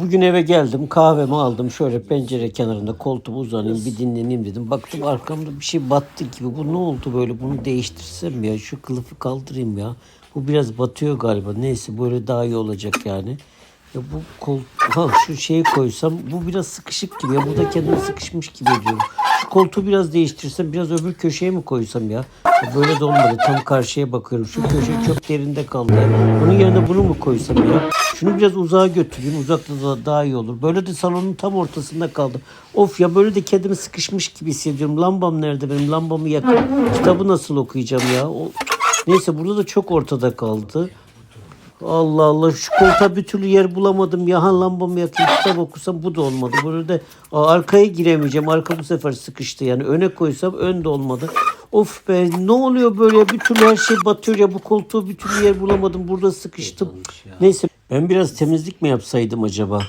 Bugün eve geldim kahvemi aldım şöyle pencere kenarında koltuğuma uzanayım bir dinleneyim dedim. Baktım arkamda bir şey battı gibi bu ne oldu böyle bunu değiştirsem ya şu kılıfı kaldırayım ya. Bu biraz batıyor galiba neyse böyle daha iyi olacak yani. Ya bu kol ha şu şeyi koysam bu biraz sıkışık gibi ya bu da kendini sıkışmış gibi ediyorum. Şu koltuğu biraz değiştirsem biraz öbür köşeye mi koysam ya? Böyle de olmadı tam karşıya bakıyorum. Şu köşe çok derinde kaldı. Bunun yerine bunu mu koysam ya? Şunu biraz uzağa götüreyim. Uzakta da daha iyi olur. Böyle de salonun tam ortasında kaldım. Of ya böyle de kendimi sıkışmış gibi hissediyorum. Lambam nerede benim? Lambamı yakın. Kitabı nasıl okuyacağım ya? O... Neyse burada da çok ortada kaldı. Allah Allah şu koltuğa bir türlü yer bulamadım. Ya ha lambamı yakayım kitap okusam bu da olmadı. Burada Aa, arkaya giremeyeceğim. Arka bu sefer sıkıştı yani. Öne koysam ön de olmadı. Of be ne oluyor böyle bir türlü her şey batıyor ya. Bu koltuğu bir türlü yer bulamadım. Burada sıkıştım. Neyse ben biraz temizlik mi yapsaydım acaba?